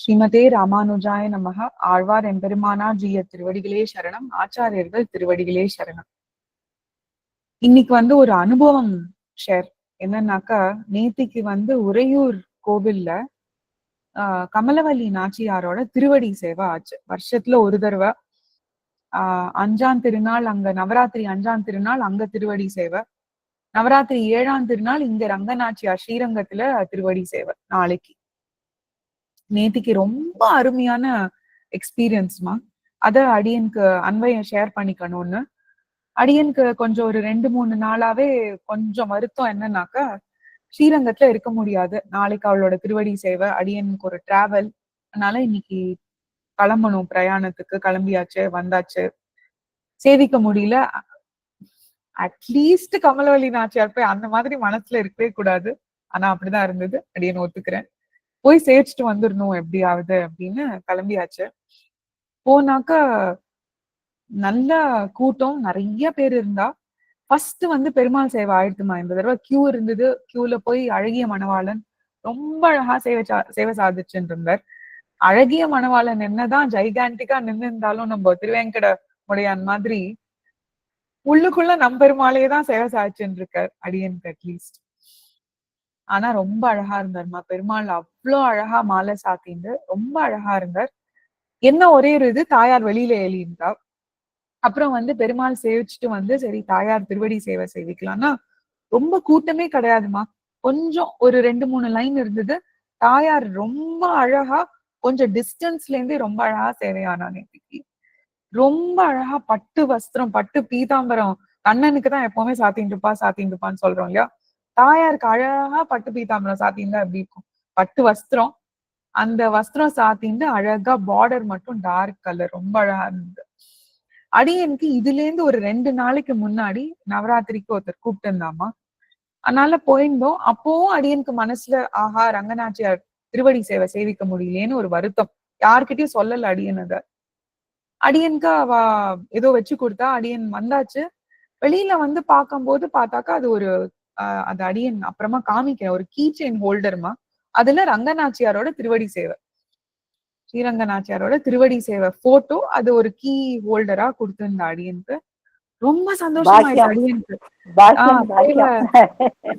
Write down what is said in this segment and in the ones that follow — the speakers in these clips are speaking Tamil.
ஸ்ரீமதே ராமானுஜாய நமக ஆழ்வார் எம்பெருமானார் ஜீய திருவடிகளே சரணம். ஆச்சாரியர்கள் திருவடிகளே சரணம். இன்னைக்கு வந்து ஒரு அனுபவம் ஷேர் என்னன்னாக்கா நேத்திக்கு வந்து உறையூர் கோவில்ல ஆஹ் கமலவல்லி நாச்சியாரோட திருவடி சேவை ஆச்சு. வருஷத்துல ஒரு தடவை. ஆஹ் அஞ்சாம் திருநாள் அங்க நவராத்திரி அஞ்சாம் திருநாள் அங்க திருவடி சேவை. நவராத்திரி ஏழாம் திருநாள் இங்க ரங்கநாச்சியார் ஸ்ரீரங்கத்துல திருவடி சேவை நாளைக்கு. நேத்திக்கு ரொம்ப அருமையான எக்ஸ்பீரியன்ஸ்மா அத அடியனுக்கு அன்பைய ஷேர் பண்ணிக்கணும்னு அடியனுக்கு கொஞ்சம் ஒரு ரெண்டு மூணு நாளாவே கொஞ்சம் வருத்தம் என்னன்னாக்கா ஸ்ரீரங்கத்துல இருக்க முடியாது. நாளைக்கு அவளோட திருவடி சேவை அடியனுக்கு ஒரு டிராவல் அதனால இன்னைக்கு கிளம்பணும் பிரயாணத்துக்கு. கிளம்பியாச்சு வந்தாச்சு. சேவிக்க முடியல. அட்லீஸ்ட் கமலவல்லி நாச்சியார் போய் அந்த மாதிரி மனசுல இருக்கவே கூடாது. ஆனா அப்படிதான் இருந்தது. அடியன் ஒத்துக்கிறேன். போய் சேவிச்சுட்டு வந்துடணும் எப்படியாவது அப்படின்னு கிளம்பியாச்சு. போனாக்கா நல்ல கூட்டம் நிறைய பேர் இருந்தா ஃபர்ஸ்ட் வந்து பெருமாள் சேவை ஆயிடுத்துமா இந்த தடவை கியூ இருந்தது. கியூல போய் அழகிய மணவாளன் ரொம்ப அழகா சேவை சேவை சாதிச்சுட்டு இருந்தார் அழகிய மணவாளன் என்னதான் ஜைகாண்டிக்கா நின்று இருந்தாலும் நம்ம திருவேங்கட முடையான் மாதிரி உள்ளுக்குள்ள நம் பெருமாளையே தான் சேவை சாதிச்சுட்டு இருக்கார் அடியனுக்கு அட்லீஸ்ட் ஆனா ரொம்ப அழகா இருந்தார்மா பெருமாள் அவ்வளோ அழகா மாலை சாத்திண்டு ரொம்ப அழகா இருந்தார். என்ன ஒரே ஒரு இது தாயார் வெளியில எழுந்தா அப்புறம் வந்து பெருமாள் சேவிச்சுட்டு வந்து சரி தாயார் திருவடி சேவை செய்விக்கலாம்னா ரொம்ப கூட்டமே கிடையாதுமா கொஞ்சம் ஒரு ரெண்டு மூணு லைன் இருந்தது. தாயார் ரொம்ப அழகா கொஞ்சம் டிஸ்டன்ஸ்ல இருந்தே ரொம்ப அழகா சேவையானா நேற்றுக்கு ரொம்ப அழகா பட்டு வஸ்திரம் பட்டு பீதாம்பரம் கண்ணனுக்கு தான் எப்பவுமே சாத்தின்னு இருப்பா சாத்தின்னு இருப்பான்னு சொல்றோம் இல்லையா? தாயாருக்கு அழகா பட்டு பீதாம்பரம் சாத்தின்னு அப்படி இருக்கும்? பட்டு வஸ்திரம். அந்த வஸ்திரம் சாத்தின்னு அழகா பார்டர் மட்டும் டார்க் கலர் ரொம்ப அழகா இருந்தது. அடியனுக்கு இதுல இருந்து ஒரு ரெண்டு நாளைக்கு முன்னாடி நவராத்திரிக்கு ஒருத்தர் கூப்பிட்டு இருந்தாமா அதனால போயிருந்தோம். அப்போவும் அடியனுக்கு மனசுல ஆஹா ரங்கநாச்சியார் திருவடி சேவை சேவிக்க முடியலேன்னு ஒரு வருத்தம். யார்கிட்டயும் சொல்லல அடியன் அத. அடியனுக்கு அவ ஏதோ வச்சு கொடுத்தா அடியன் வந்தாச்சு. வெளியில வந்து பார்க்கும்போது பார்த்தாக்கா அது ஒரு அது அடியன் அப்புறமா காமிக்கிறேன் ஒரு கீ செயின் ஹோல்டர்மா அதுல ரங்கநாச்சியாரோட திருவடி சேவை. ஸ்ரீரங்கநாச்சியாரோட திருவடி சேவை போட்டோ அது ஒரு கீ ஹோல்டரா கொடுத்திருந்த அடியனுக்கு. ரொம்ப சந்தோஷமாயிடுச்சு அடியனுக்கு.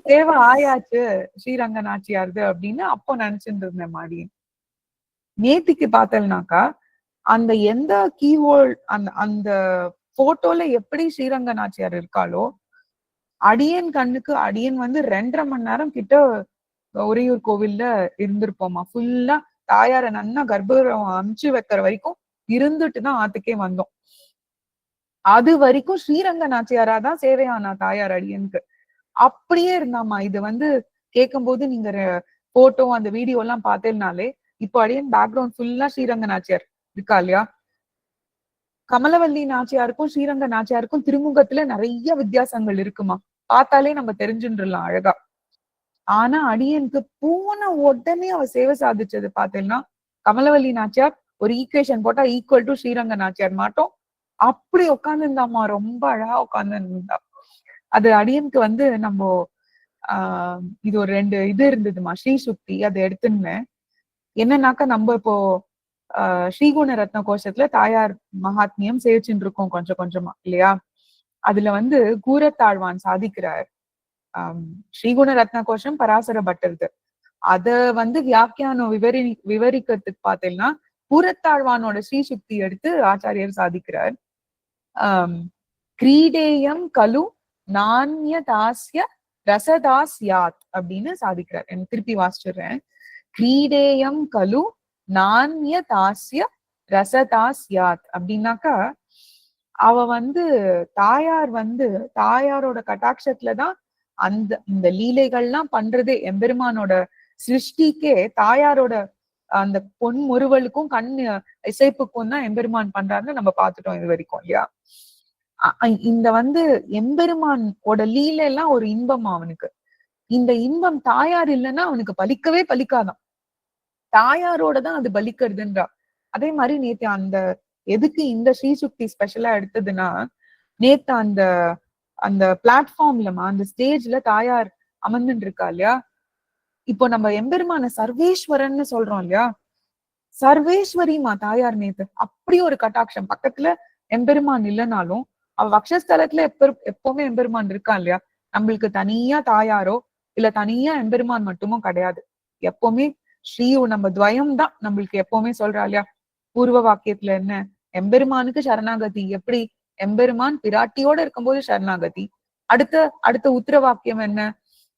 சேவை ஆயாச்சு ஸ்ரீரங்கநாச்சியாருது அப்படின்னு அப்போ நினைச்சிட்டு இருந்தேன் அடியன். நேத்திக்கு பார்த்தல்னாக்கா அந்த எந்த கீ ஹோல் அந்த அந்த போட்டோல எப்படி ஸ்ரீரங்க நாச்சியார் இருக்காளோ அடியன் கண்ணுக்கு அடியன் வந்து ரெண்டரை மணி நேரம் கிட்ட உறையூர் கோவில்ல இருந்திருப்போமா ஃபுல்லா தாயார நன்னா கர்ப்பகிரகம் அமுச்சு வைக்கிற வரைக்கும் இருந்துட்டு தான் ஆத்துக்கே வந்தோம். அது வரைக்கும் ஸ்ரீரங்க நாச்சியாரா தான் சேவையானா தாயார் அடியனுக்கு. அப்படியே இருந்தாமா இது வந்து கேட்கும் போது நீங்க போட்டோ அந்த வீடியோ எல்லாம் பார்த்தேன்னாலே இப்போ அடியன் பேக்ரவுண்ட் ஃபுல்லா ஸ்ரீரங்க நாச்சியார் இருக்கா இல்லையா? கமலவல்லி நாச்சியாருக்கும் ஸ்ரீரங்க நாச்சியாருக்கும் திருமுகத்துல நிறைய வித்தியாசங்கள் இருக்குமா? பார்த்தாலே நம்ம தெரிஞ்சுன்றலாம் அழகா. ஆனா அடியனுக்கு போன உடனே அவ சேவை சாதிச்சது பார்த்தேன்னா கமலவல்லி நாச்சியார் ஒரு ஈக்குவேஷன் போட்டா ஈக்குவல் டு ஸ்ரீரங்க நாச்சியார் மாட்டோம். அப்படி உட்கார்ந்து இருந்தாமா ரொம்ப அழகா உட்கார்ந்து இருந்தா அது அடியனுக்கு வந்து நம்ம ஆஹ் இது ஒரு ரெண்டு இது இருந்ததுமா ஸ்ரீ சுக்தி அதை எடுத்துன்னு. என்னன்னாக்கா நம்ம இப்போ ஆஹ் ஸ்ரீகுண ரத்ன கோஷத்துல தாயார் மகாத்மியம் சேவிச்சுட்டு இருக்கோம் கொஞ்சம் கொஞ்சமா இல்லையா? அதுல வந்து கூரத்தாழ்வான் சாதிக்கிறார். ஆஹ் ஸ்ரீகுண ரத்ன கோஷம் பராசர பட்டருது அத வந்து வியாக்கியானம் விவரி விவரிக்கிறதுக்கு பார்த்தீங்கன்னா கூரத்தாழ்வானோட ஸ்ரீசுக்தி எடுத்து ஆச்சாரியர் சாதிக்கிறார். ஆஹ் கிரீடேயம் கலு நானிய தாசிய ரசதாஸ் யாத் அப்படின்னு சாதிக்கிறார். எனக்கு திருப்பி வாசிச்சிடுறேன். கிரீடேயம் கலு நானிய தாசிய ரசதாஸ் யாத் அப்படின்னாக்கா அவ வந்து தாயார் வந்து தாயாரோட கட்டாட்சத்துலதான் அந்த இந்த லீலைகள்லாம் பண்றதே எம்பெருமானோட சிருஷ்டிக்கே தாயாரோட அந்த பொன்முறுவலுக்கும் கண் இசைப்புக்கும் தான் எம்பெருமான் பண்றாருன்னு நம்ம பார்த்துட்டோம் இது வரைக்கும் இல்லையா? இந்த வந்து எம்பெருமானோட லீலை எல்லாம் ஒரு இன்பம் அவனுக்கு. இந்த இன்பம் தாயார் இல்லைன்னா அவனுக்கு பலிக்கவே பலிக்காதான் தாயாரோட தான் அது பலிக்கிறதுன்றா. அதே மாதிரி நேத்து அந்த எதுக்கு இந்த ஸ்ரீசுக்தி ஸ்பெஷலா எடுத்ததுன்னா நேத்து அந்த அந்த பிளாட்ஃபார்ம்லமா அந்த ஸ்டேஜ்ல தாயார் அமர்ந்துட்டு இருக்கா இல்லையா? இப்போ நம்ம எம்பெருமான சர்வேஸ்வரன்னு சொல்றோம் இல்லையா? சர்வேஸ்வரிமா தாயார் நேத்து. அப்படி ஒரு கட்டாட்சம். பக்கத்துல எம்பெருமான் இல்லைனாலும் அவ வக்ஷஸ்தலத்துல எப்ப எப்பவுமே எம்பெருமான் இருக்கான் இல்லையா? நம்மளுக்கு தனியா தாயாரோ இல்ல தனியா எம்பெருமான் மட்டுமும் கிடையாது. எப்பவுமே ஸ்ரீ நம்ம துவயம் தான் நம்மளுக்கு எப்பவுமே சொல்றா இல்லையா? பூர்வ வாக்கியத்துல என்ன? எம்பெருமானுக்கு சரணாகதி. எப்படி? எம்பெருமான் பிராட்டியோட இருக்கும்போது சரணாகதி. அடுத்த அடுத்த உத்தர வாக்கியம் என்ன?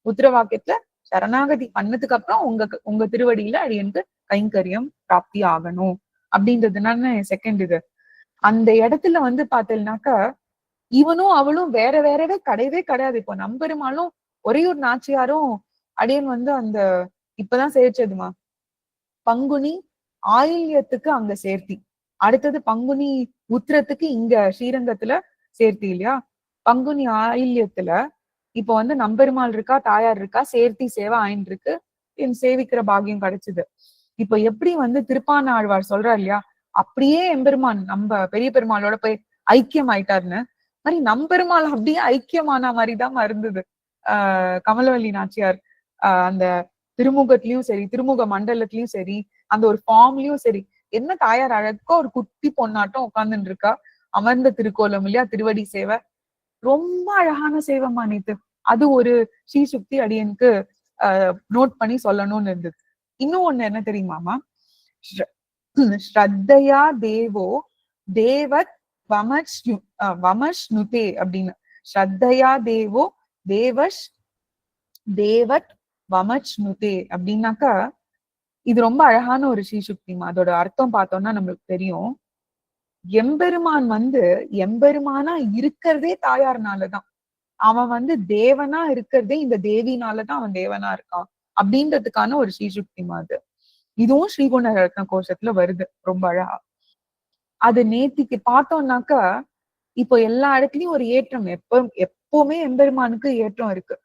உத்தர வாக்கியத்துல சரணாகதி பண்ணதுக்கு அப்புறம் உங்க உங்க திருவடியில அடியனுக்கு கைங்கரியம் பிராப்தி ஆகணும். அப்படின்றதுனால செகண்ட் இது. அந்த இடத்துல வந்து பார்த்தேன்னாக்கா இவனும் அவளும் வேற வேறவே கிடையவே கிடையாது. இப்போ நம்பெருமாளும் ஒரே ஒரு நாச்சியாரும் அடியன் வந்து அந்த இப்பதான் சேர்ச்சதுமா பங்குனி ஆயில்யத்துக்கு அங்க சேர்த்தி. அடுத்தது பங்குனி உத்திரத்துக்கு இங்க ஸ்ரீரங்கத்துல சேர்த்தி இல்லையா? பங்குனி ஆயில்யத்துல இப்ப வந்து நம்பெருமாள் இருக்கா தாயார் இருக்கா சேர்த்தி சேவை ஆயின் இருக்கு. என் சேவிக்கிற பாகியம் கிடைச்சது. இப்ப எப்படி வந்து திருப்பான ஆழ்வார் சொல்றார் இல்லையா? அப்படியே எம்பெருமான் நம்ம பெரிய பெருமாளோட போய் ஐக்கியம் ஆயிட்டாருன்னு. மாதிரி நம்பெருமாள் அப்படியே ஐக்கியமான மாதிரிதான் இருந்தது ஆஹ் கமலவல்லி நாச்சியார் ஆஹ் அந்த திருமுகத்திலயும் சரி திருமுக மண்டலத்திலயும் சரி அந்த ஒரு ஃபார்ம்லயும் சரி என்ன தாயார் அழகா ஒரு குட்டி பொண்ணாட்டம் உட்கார்ந்துட்டு இருக்கா அமர்ந்த திருக்கோலம் இல்லையா? திருவடி சேவை. ரொம்ப அழகான சேவைமா நேத்து. அது ஒரு ஸ்ரீ சுக்தி அடியனுக்கு ஆஹ் நோட் பண்ணி சொல்லணும்னு இருந்தது. இன்னும் ஒண்ணு என்ன தெரியுமாமா ஸ்ரத்தையா தேவோ தேவத் வமஷ்னு வமஷ்னுதே அப்படின்னு. ஸ்ரத்தையா தேவோ தேவஷ் தேவத் வமச்னுதே அப்படின்னாக்கா இது ரொம்ப அழகான ஒரு ஸ்ரீசுக்திமா அதோட அர்த்தம் பார்த்தோம்னா நம்மளுக்கு தெரியும். எம்பெருமான் வந்து எம்பெருமானா இருக்கிறதே தாயார்னாலதான் அவன் வந்து தேவனா இருக்கிறதே இந்த தேவினாலதான் அவன் தேவனா இருக்கான் அப்படின்றதுக்கான ஒரு ஸ்ரீசுக்திமா அது. இதுவும் ஸ்ரீகுண ரத்ன கோஷத்துல வருது ரொம்ப அழகா. அது நேத்திக்கு பார்த்தோம்னாக்க இப்போ எல்லா இடத்துலயும் ஒரு ஏற்றம் எப்ப எப்பவுமே எம்பெருமானுக்கு ஏற்றம் இருக்கு.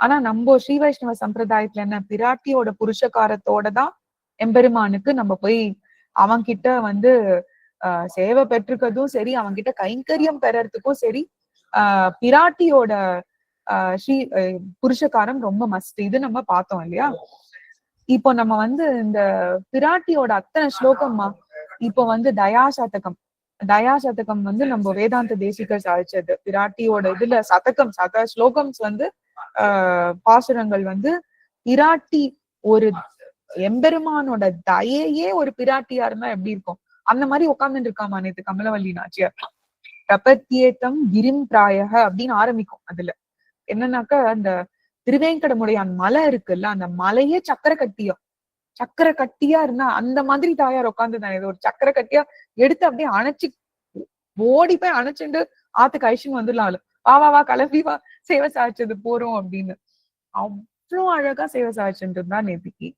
ஆனா நம்ம ஸ்ரீ வைஷ்ணவ சம்பிரதாயத்துல என்ன பிராட்டியோட புருஷகாரத்தோட தான் எம்பெருமானுக்கு நம்ம போய் அவன்கிட்ட வந்து ஆஹ் சேவை பெற்றுக்கிறதும் சரி அவன்கிட்ட கைங்கரியம் பெறறதுக்கும் சரி ஆஹ் பிராட்டியோட ஆஹ் ஸ்ரீ புருஷகாரம் ரொம்ப மஸ்ட் இது நம்ம பார்த்தோம் இல்லையா? இப்போ நம்ம வந்து இந்த பிராட்டியோட அத்தனை ஸ்லோகம்மா இப்போ வந்து தயா சதகம் தயா சதகம் வந்து நம்ம வேதாந்த தேசிகர் சாதிச்சது. பிராட்டியோட இதுல சதகம் சத ஸ்லோகம்ஸ் வந்து ஆஹ் பாசுரங்கள் வந்து பிராட்டி ஒரு எம்பெருமானோட தயையே ஒரு பிராட்டியா இருந்தா எப்படி இருக்கும்? அந்த மாதிரி உட்கார்ந்துட்டு இருக்காமா நேத்து கமலவல்லி நாச்சியார்? பிரபத்தியேத்தம் கிரிம் பிராயக அப்படின்னு ஆரம்பிக்கும் அதுல. என்னன்னாக்கா அந்த திருவேங்கடமுடையான் மலை இருக்குல்ல அந்த மலையே சக்கர கட்டியா சக்கர கட்டியா இருந்தா அந்த மாதிரி தாயார் உட்காந்து தானே ஒரு சக்கர கட்டியா எடுத்து அப்படியே அணைச்சு ஓடி போய் அணைச்சுட்டு ஆத்துக்கு ஐஷன் வந்துடலாம் வா வா வா கிளம்பி வா சேவை சாய்ச்சது போறோம் அப்படின்னு. அவ்வளவு அழகா சேவை சாய்ச்சுட்டு இருந்தா நேத்திக்கு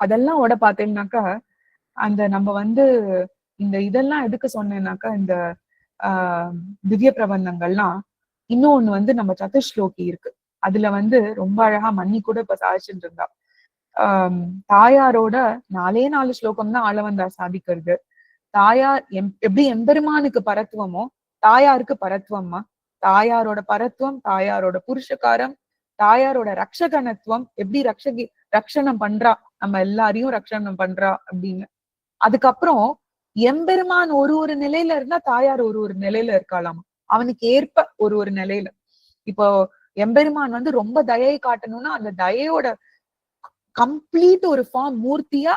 அதெல்லாம் ஓட பார்த்தேன்னாக்கா அந்த நம்ம வந்து இந்த இதெல்லாம் எதுக்கு சொன்னேன்னாக்கா இந்த ஆஹ் திவ்ய பிரபந்தங்கள்லாம் இன்னொன்னு வந்து நம்ம சதுஷ்லோகி இருக்கு. அதுல வந்து ரொம்ப அழகா மன்னி கூட இப்ப சாதிச்சுட்டு இருந்தா. ஆஹ் தாயாரோட நாலே நாலு ஸ்லோகம் தான் ஆளவந்தார் சாதிக்கிறது. தாயார் எம் எப்படி எம்பெருமானுக்கு பரத்துவமோ தாயாருக்கு பரத்துவம்மா. தாயாரோட பரத்துவம் தாயாரோட புருஷகாரம் தாயாரோட ரக்ஷகனத்துவம் எப்படி ரக்ஷகி ரக்ஷணம் பண்றா நம்ம எல்லாரையும் ரக்ஷணம் பண்றா அப்படின்னு. அதுக்கப்புறம் எம்பெருமான் ஒரு ஒரு நிலையில இருந்தா தாயார் ஒரு ஒரு நிலையில இருக்காளாமா? அவனுக்கு ஏற்ப ஒரு ஒரு நிலையில. இப்போ எம்பெருமான் வந்து ரொம்ப தயை காட்டணும்னா அந்த தயையோட கம்ப்ளீட் ஒரு ஃபார்ம் மூர்த்தியா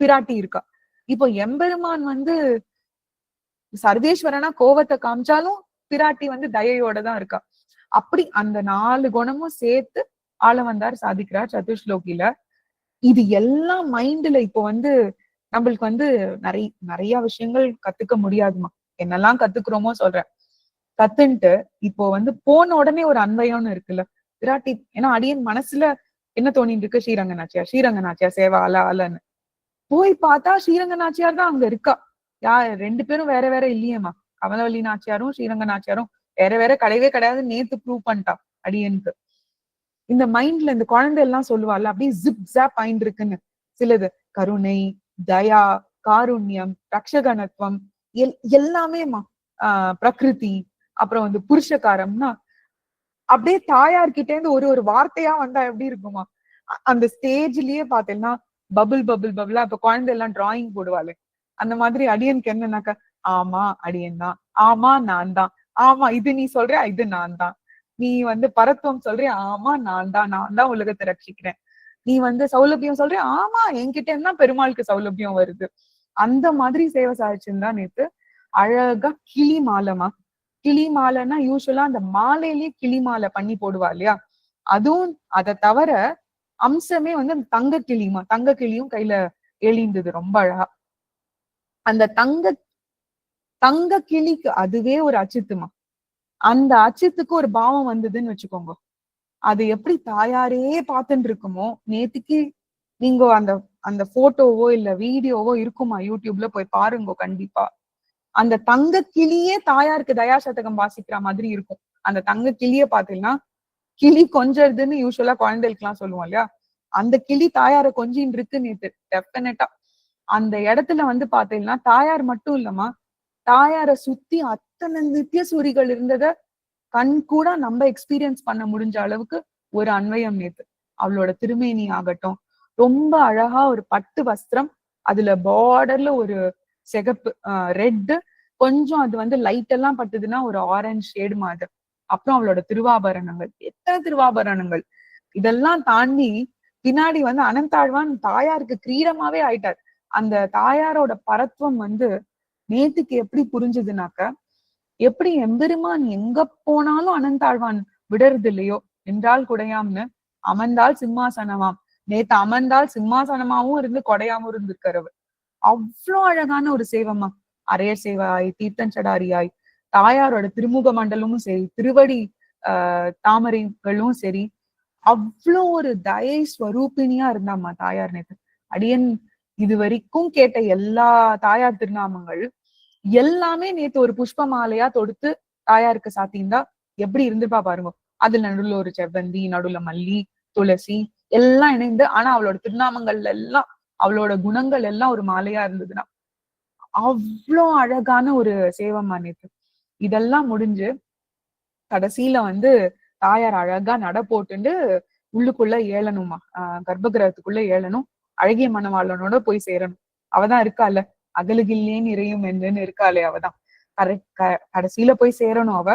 பிராட்டி இருக்கா. இப்போ எம்பெருமான் வந்து சர்வேஸ்வரனா கோவத்தை காமிச்சாலும் பிராட்டி வந்து தயையோட தான் இருக்கா. அப்படி அந்த நாலு குணமும் சேர்த்து ஆள வந்தார் சாதிக்கிறார் சதுஷ்லோகில இது எல்லாம் மைண்ட்ல இப்போ வந்து நம்மளுக்கு வந்து நிறைய நிறைய விஷயங்கள் கத்துக்க முடியாதுமா என்னெல்லாம் கத்துக்கிறோமோ சொல்றேன். கத்துன்ட்டு இப்போ வந்து போன உடனே ஒரு அன்பயம்னு இருக்குல்ல. விராட்டி ஏன்னா அடியன் மனசுல என்ன தோணிட்டு இருக்கு? ஸ்ரீரங்க நாச்சியார் ஸ்ரீரங்க நாச்சியார் சேவா அல அலன்னு போய் பார்த்தா ஸ்ரீரங்க நாச்சியார் தான் அங்க இருக்கா. யா ரெண்டு பேரும் வேற வேற இல்லையேமா கமலவல்லி நாச்சியாரும் ஸ்ரீரங்க நாச்சியாரும் வேற வேற கிடையவே கிடையாது நேத்து ப்ரூவ் பண்ணிட்டா அடியனுக்கு. இந்த மைண்ட்ல இந்த குழந்தை எல்லாம் சொல்லுவாள்ல அப்படியே ஜிப் ஜாப் ஆயிட்டு இருக்குன்னு. சிலது கருணை தயா காருண்யம் ரக்ஷகனத்துவம் எல் எல்லாமேமா ஆஹ் பிரகிருதி அப்புறம் வந்து புருஷகாரம்னா அப்படியே தாயார்கிட்ட இருந்து ஒரு ஒரு வார்த்தையா வந்தா எப்படி இருக்குமா? அந்த ஸ்டேஜ்லயே பாத்தீங்கன்னா பபுள் பபுள் பபுளா இப்ப குழந்தை எல்லாம் டிராயிங் போடுவாள். அந்த மாதிரி அடியனுக்கு என்னன்னாக்கா ஆமா அடியன் தான். ஆமா நான் தான். ஆமா இது நீ சொல்ற இது நான் தான். நீ வந்து பரத்துவம் சொல்றேன் ஆமா நான் தான் நான் தான் உலகத்தை ரட்சிக்கிறேன். நீ வந்து சௌலபியம் சொல்ற ஆமா என்கிட்ட இருந்தா பெருமாளுக்கு சௌலபியம் வருது? அந்த மாதிரி சேவை சாதிச்சிருந்தா நேத்து அழகா கிளி மாலைமா கிளி மாலைன்னா யூஸ்வலா அந்த மாலையிலேயே கிளி மாலை பண்ணி போடுவா இல்லையா? அதுவும் அதை தவிர அம்சமே வந்து அந்த தங்க கிளிமா தங்க கிளியும் கையில எழுந்தது ரொம்ப அழகா. அந்த தங்க தங்க கிளிக்கு அதுவே ஒரு அச்சுத்துமா. அந்த அச்சத்துக்கு ஒரு பாவம் வந்ததுன்னு வச்சுக்கோங்க. அது எப்படி தாயாரே பார்த்துட்டு இருக்குமோ நேத்துக்கு நீங்க அந்த அந்த போட்டோவோ இல்ல வீடியோவோ இருக்குமா யூடியூப்ல போய் பாருங்க கண்டிப்பா. அந்த தங்க கிளியே தாயாருக்கு தயா சதகம் வாசிக்கிற மாதிரி இருக்கும். அந்த தங்க கிளிய பாத்தீங்கன்னா கிளி கொஞ்சதுன்னு யூஸ்வலா குழந்தைகளுக்கு எல்லாம் சொல்லுவோம் இல்லையா? அந்த கிளி தாயார கொஞ்சின்னு இருக்கு நேத்து டெஃபினட்டா அந்த இடத்துல வந்து பாத்தீங்கன்னா தாயார் மட்டும் இல்லம்மா தாயார சுத்தி அத்தனை நித்திய சூரிகள் இருந்தத கண் கூட நம்ம எக்ஸ்பீரியன்ஸ் பண்ண முடிஞ்ச அளவுக்கு ஒரு அன்வயம் நேத்து. அவளோட திருமேனி ஆகட்டும். ரொம்ப அழகா ஒரு பட்டு வஸ்திரம் அதுல பார்டர்ல ஒரு சிகப்பு ரெட்டு கொஞ்சம் அது வந்து லைட் எல்லாம் பட்டுதுன்னா ஒரு ஆரஞ்சு ஷேடு மாதிரி. அப்புறம் அவளோட திருவாபரணங்கள் எத்தனை திருவாபரணங்கள். இதெல்லாம் தாண்டி பின்னாடி வந்து அனந்தாழ்வான் தாயாருக்கு கிரீடமாவே ஆயிட்டார். அந்த தாயாரோட பரத்துவம் வந்து நேத்துக்கு எப்படி புரிஞ்சுதுனாக்க எப்படி எம்பெருமான் எங்க போனாலும் அனந்தாழ்வான் விடறது இல்லையோ என்றால் குடையாம்னு அமர்ந்தால் சிம்மாசனமாம். நேத்து அமர்ந்தால் சிம்மாசனமாவும் இருந்து கொடையாவும் இருந்திருக்கிறவர். அவ்வளோ அழகான ஒரு சேவமா அரையர் சேவாய் தீர்த்தஞ்சடாரியாய் தாயாரோட திருமுக மண்டலமும் சரி திருவடி ஆஹ் தாமரைகளும் சரி அவ்வளோ ஒரு தயை ஸ்வரூபிணியா இருந்தாம்மா தாயார் நேத்து. அடியன் இது வரைக்கும் கேட்ட எல்லா தாயார் திருநாமங்கள் எல்லாமே நேத்து ஒரு புஷ்ப மாலையா தொடுத்து தாயாருக்கு சாத்தியிருந்தா எப்படி இருந்திருப்பா பாருங்க. அதுல நடுவுல ஒரு செவ்வந்தி நடுவுல மல்லி துளசி எல்லாம் இணைந்து ஆனா அவளோட திருநாமங்கள்ல எல்லாம் அவளோட குணங்கள் எல்லாம் ஒரு மாலையா இருந்ததுன்னா. அவ்வளோ அழகான ஒரு சேவமா நேத்து. இதெல்லாம் முடிஞ்சு கடைசியில வந்து தாயார் அழகா நட போட்டுண்டு உள்ளுக்குள்ள ஏழணுமா ஆஹ் கர்ப்பகிரகத்துக்குள்ள ஏழணும். அழகிய மணவாளனோட போய் சேரணும். அவதான் இருக்கால அகலுகில்லேன்னு இறையும் என்னன்னு இருக்காளே அவதான். கரெக்ட் கடைசியில போய் சேரணும் அவ.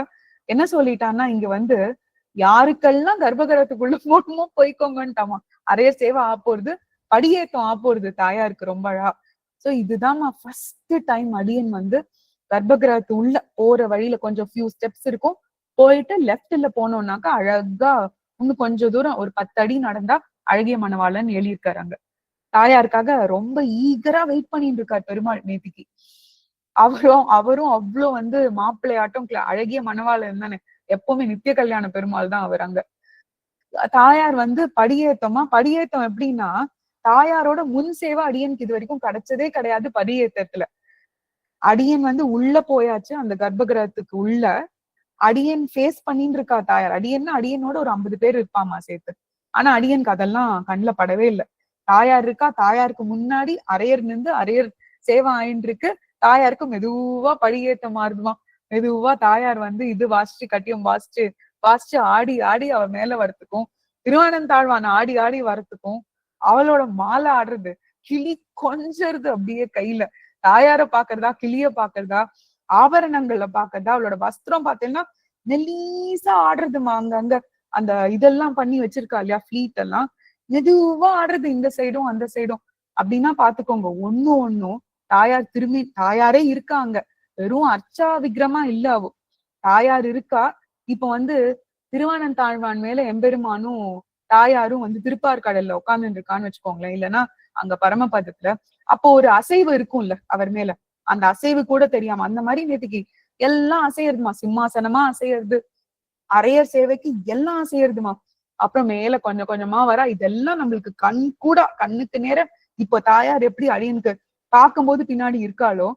என்ன சொல்லிட்டான்னா இங்க வந்து யாருக்கெல்லாம் கர்ப்பகிரகத்துக்குள்ள போகணுமோ போய்க்கோங்கன்ட்டாமா. அரைய சேவை ஆப்போறது படியேத்தம் ஆப்போறது தாயாருக்கு ரொம்ப அழகா. சோ இதுதான்மா ஃபர்ஸ்ட் டைம் அடியன் வந்து கர்ப்பகிரகத்து உள்ள போற வழியில கொஞ்சம் ஃபியூ ஸ்டெப்ஸ் இருக்கும். போயிட்டு லெஃப்ட்ல போனோம்னாக்கா அழகா இன்னும் கொஞ்சம் தூரம் ஒரு பத்து அடி நடந்தா அழகிய மணவாளன் எழுதியிருக்காரு அங்க. தாயாருக்காக ரொம்ப ஈகரா வெயிட் பண்ணிட்டு இருக்கார் பெருமாள் நேத்திக்கு. அவரும் அவரும் அவ்வளோ வந்து மாப்பிள்ளையாட்டம் அழகிய மணவாளன் தானே. எப்பவுமே நித்திய கல்யாண பெருமாள் தான் அவர் அங்க. தாயார் வந்து படியேத்தமா படியேத்தம் எப்படின்னா தாயாரோட முன் சேவை அடியனுக்கு இது வரைக்கும் கிடைச்சதே கிடையாது படியேத்தத்துல. அடியன் வந்து உள்ள போயாச்சு அந்த கர்ப்பகிரகத்துக்கு உள்ள. அடியன் ஃபேஸ் பண்ணிட்டு இருக்கா தாயார். அடியன்னா அடியனோட ஒரு ஐம்பது பேர் இருப்பாமா சேர்த்து. ஆனா அடியனுக்கு அதெல்லாம் கண்ணுல படவே இல்லை. தாயார் இருக்கா? தாயாருக்கு முன்னாடி அரையர் நின்று அரையர் சேவை ஆயின்னு இருக்கு தாயாருக்கு மெதுவா படியேத்த மாறுதுமா? மெதுவா தாயார் வந்து இது வாசிச்சு கட்டியம் வாசிச்சு வாசிச்சு ஆடி ஆடி அவ மேல வரத்துக்கும். திருவானந்தாழ்வான் ஆடி ஆடி வரத்துக்கும். அவளோட மாலை ஆடுறது. கிளி கொஞ்சறது அப்படியே கையில. தாயார பாக்குறதா கிளிய பாக்குறதா ஆபரணங்கள்ல பாக்குறதா அவளோட வஸ்திரம் பாத்தீங்கன்னா நெல்லீசா ஆடுறதுமா அங்க அங்க. அந்த இதெல்லாம் பண்ணி வச்சிருக்கா இல்லையா ஃபிளீட் எல்லாம். மெதுவா ஆடுறது இந்த சைடும் அந்த சைடும் அப்படின்னா பாத்துக்கோங்க ஒண்ணு ஒன்னும் தாயார் திரும்பி தாயாரே இருக்காங்க. வெறும் அர்ச்சா விக்ரமா இல்ல அவ. தாயார் இருக்கா? இப்ப வந்து திருவானந்தாழ்வான் மேல எம்பெருமானும் தாயாரும் வந்து திருப்பார்கடல்ல உட்கார்ந்து இருக்கான்னு வச்சுக்கோங்களேன். இல்லைன்னா அங்க பரமபதத்துல. அப்போ ஒரு அசைவு இருக்கும்ல அவர் மேல. அந்த அசைவு கூட தெரியாம அந்த மாதிரி நேற்றுக்கு எல்லாம் அசையறதுமா? சிம்மாசனமா அசையறது. அரையர் சேவைக்கு எல்லாம் அசையறதுமா? அப்புறம் மேல கொஞ்சம் கொஞ்சமா வர. இதெல்லாம் நம்மளுக்கு கண் கூட கண்ணுக்கு நேர இப்போ தாயார் எப்படி அழியனுக்கு பார்க்கும்போது பின்னாடி இருக்காளோ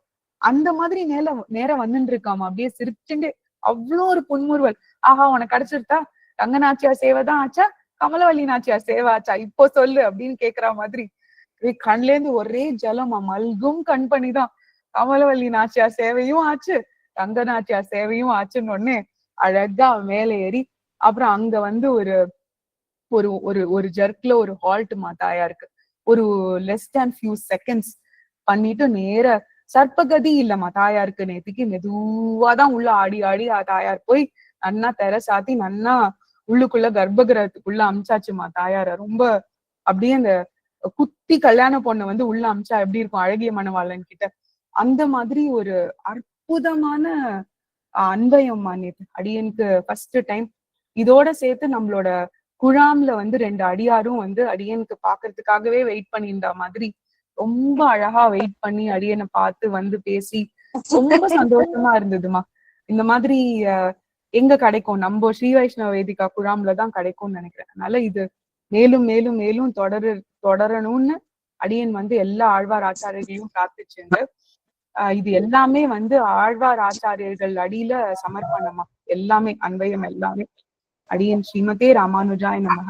அந்த மாதிரி நேர நேரம் வந்துட்டு இருக்காமா அப்படியே சிரிச்சுண்டு அவ்வளோ ஒரு புன்முறுவல். ஆஹா உனக்கு கிடைச்சிருத்தா ரங்கநாச்சியார் சேவை தான் ஆச்சா? கமலவல்லி நாச்சியார் சேவை ஆச்சா? இப்போ சொல்லு அப்படின்னு கேக்குற மாதிரி. கண்ல இருந்து ஒரே ஜலமா மல்கும் கண் பண்ணிதான் கமலவல்லி நாச்சியார் சேவையும் ஆச்சு ரங்கநாச்சியார் சேவையும் ஆச்சுன்னு ஒன்னு அழகா மேல ஏறி அப்புறம் அங்க வந்து ஒரு ஒரு ஒரு ஒரு ஜர்க்ல ஒரு ஹால்ட் மா தாயாருக்கு ஒரு லெஸ் தேன் ஃபியூ செகண்ட்ஸ் பண்ணிட்டு நேர சர்ப்பகதி இல்லம்மா தாயாருக்கு நேத்திக்கு. மெதுவாதான் உள்ள ஆடி ஆடி ஆ தாயார் போய் நன்னா தெர சாத்தி நன்னா உள்ளுக்குள்ள கர்ப்பகிரகத்துக்குள்ள அமிச்சாச்சுமா தாயார. ரொம்ப அப்படியே அந்த குத்தி கல்யாண பொண்ணை வந்து உள்ள அமிச்சா எப்படி இருக்கும்? அழகிய மனவாளன் கிட்ட. அந்த மாதிரி ஒரு அற்புதமான அன்பயம்மா நேத்து. அடியனுக்கு ஃபர்ஸ்ட் டைம் இதோட சேர்த்து நம்மளோட குழாம்ல வந்து ரெண்டு அடியாரும் வந்து அடியனுக்கு பாக்குறதுக்காகவே வெயிட் பண்ணியிருந்த மாதிரி ரொம்ப அழகா வெயிட் பண்ணி அடியனை பார்த்து வந்து பேசி ரொம்ப சந்தோஷமா இருந்ததுமா. இந்த மாதிரி எங்க கிடைக்கும்? நம்ம ஸ்ரீ வைஷ்ணவ வேதிகா குழாம்ல தான் கிடைக்கும்னு நினைக்கிறேன். அதனால இது மேலும் மேலும் மேலும் தொடரு தொடரணும்னு அடியன் வந்து எல்லா ஆழ்வார் ஆச்சாரியர்களையும் பிரார்த்திச்சுங்க ஆஹ் இது எல்லாமே வந்து ஆழ்வார் ஆச்சாரியர்கள் அடியில சமர்ப்பணமா? எல்லாமே அன்பயம் எல்லாமே. அடியன் ஸ்ரீமதே ராமானுஜாய நமக